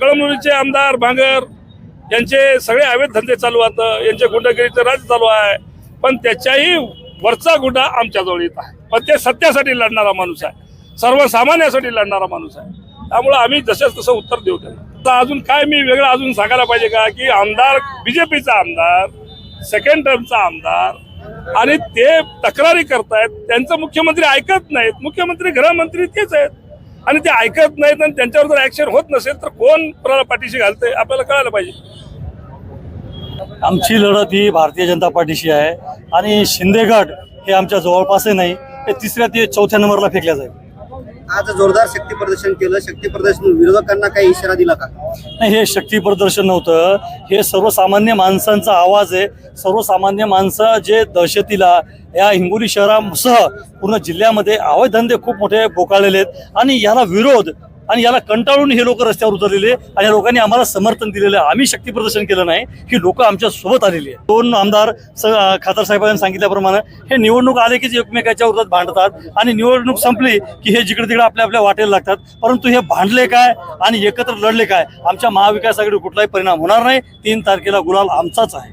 कळमनुरीचे आमदार भांगर यांचे सगळे अवैध धंदे चालू आहेत. यांचे गुंडगिरीचं राज चालू आहे. पण त्याच्याही वरचा गुंडा आमच्याजवळ येत आहे. पण ते सत्यासाठी लढणारा माणूस आहे. सर्वसामान्यासाठी लढणारा माणूस आहे. त्यामुळे आम्ही जसं तसं उत्तर देऊ त्याला अजून काय मी वेगळं अजून सांगायला पाहिजे का की आमदार बीजेपीचा आमदार सेकंड टर्मचा आमदार आणि ते तक्रारी करतायत. त्यांचं मुख्यमंत्री ऐकत नाहीत. मुख्यमंत्री गृहमंत्री तेच आहेत. आणि ते ऐकत नाहीत आणि त्यांच्यावर जर ऍक्शन होत नसेल तर कोण कोणाला पाठीशी घालतंय? आपल्याला कळायला पाहिजे. आमची लढत ही भारतीय जनता पार्टीशी आहे. आणि शिंदेगड हे आमच्या जवळपासही नाही ते तिसऱ्या ते चौथ्या नंबरला फेकल्या जाईल. आज जोरदार शक्ती प्रदर्शन केलं. शक्ती प्रदर्शन विरोधकांना काही इशारा दिला का? नाही हे शक्ती प्रदर्शन नव्हतं. हे सर्वसामान्य माणसांचा आवाज आहे. सर्वसामान्य माणसं जे दहशतीला या हिंगोली शहरासह पूर्ण जिल्ह्यामध्ये अवैध धंदे खूप मोठे बोकाळलेले आहेत. आणि याला विरोध आणि याला कंटाळून हे लोक रस्त्यावर उतरलेले आणि या लोकांनी आम्हाला समर्थन दिलेलं आहे. आम्ही शक्ती प्रदर्शन केलं नाही. ही लोक आमच्यासोबत आलेली आहे दोन आमदार खासदार साहेबांनी सांगितल्याप्रमाणे हे निवडणूक आले की जे एकमेकाच्या विरोधात भांडतात आणि निवडणूक संपली की हे जिकडे तिकडे आपल्या आपल्या वाटेला लागतात. परंतु हे भांडले काय आणि एकत्र लढले काय? आमच्या महाविकास कुठलाही परिणाम होणार नाही. तीन तारखेला गुलाल आमचाच आहे.